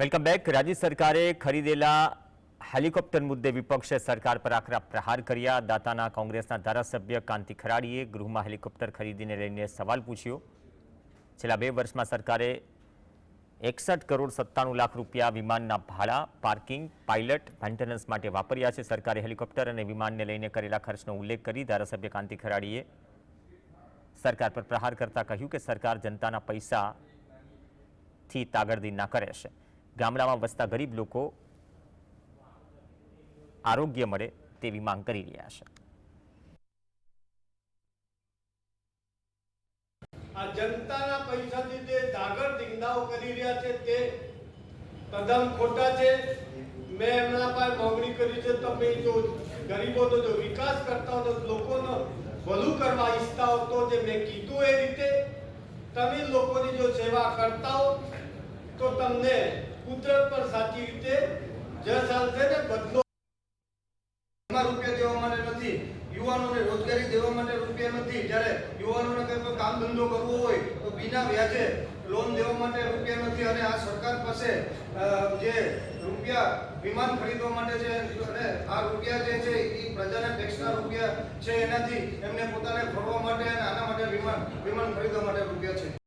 Welcome back રાજ્ય સરકારે ખરીદેલા helicopter મુદ્દે વિપક્ષે સરકાર પર આકરા પ્રહાર કર્યા. દાતાના કોંગ્રેસના ધારાસભ્ય કાંતિ ખરાડીએ ગૃહમાં હેલિકોપ્ટર ખરીદીને લઈને સવાલ પૂછ્યો. છેલ્લા બે વર્ષમાં સરકારે એકસઠ કરોડ સત્તાણું લાખ રૂપિયા વિમાનના ભાડા, પાર્કિંગ, પાયલટ, મેન્ટેનન્સ માટે વાપર્યા છે. સરકારે હેલિકોપ્ટર અને વિમાનને લઈને કરેલા ખર્ચનો ઉલ્લેખ કરી ધારાસભ્ય કાંતિ ખરાડીએ સરકાર પર પ્રહાર કરતા કહ્યું કે સરકાર જનતાના પૈસાથી તાગડદી ના કરે છે. ગામડામાં વસતા ગરીબ લોકો આરોગ્ય મળે તેવી માંગ કરી રહ્યા છે. આ જનતાના પૈસાથી જે દાગર ધીંગાઓ કરી રહ્યા છે તે તદ્દન ખોટા છે. મેં એમના પાસે માંગણી કરી છે, તમે જો ગરીબોનો જો વિકાસ કરતા હો તો લોકોનો ભલું કરવા ઈચ્છતા હો તો જે મેં કીધું એ રીતે તમે લોકોની જો સેવા કરતા હો તો તમને કુદરત પર સાચી રીતે જે આવશે ને બદલો. રૂપિયા દેવા માટે નથી. યુવાનોને રોજગારી દેવા માટે રૂપિયા નથી. જ્યારે યુવાનોને કંઈ કામ ધંધો કરવો હોય તો બીના વ્યાજે લોન દેવા માટે રૂપિયા નથી. અને આ સરકાર પાસે જે રૂપિયા વિમાન ખરીદવા માટે છે અને આ રૂપિયા જે છે એ પ્રજાના ટેક્સના રૂપિયા છે એનાથી એમને પોતાને ફરવા માટે અને આના માટે વિમાન વિમાન ખરીદવા માટે રૂપિયા છે.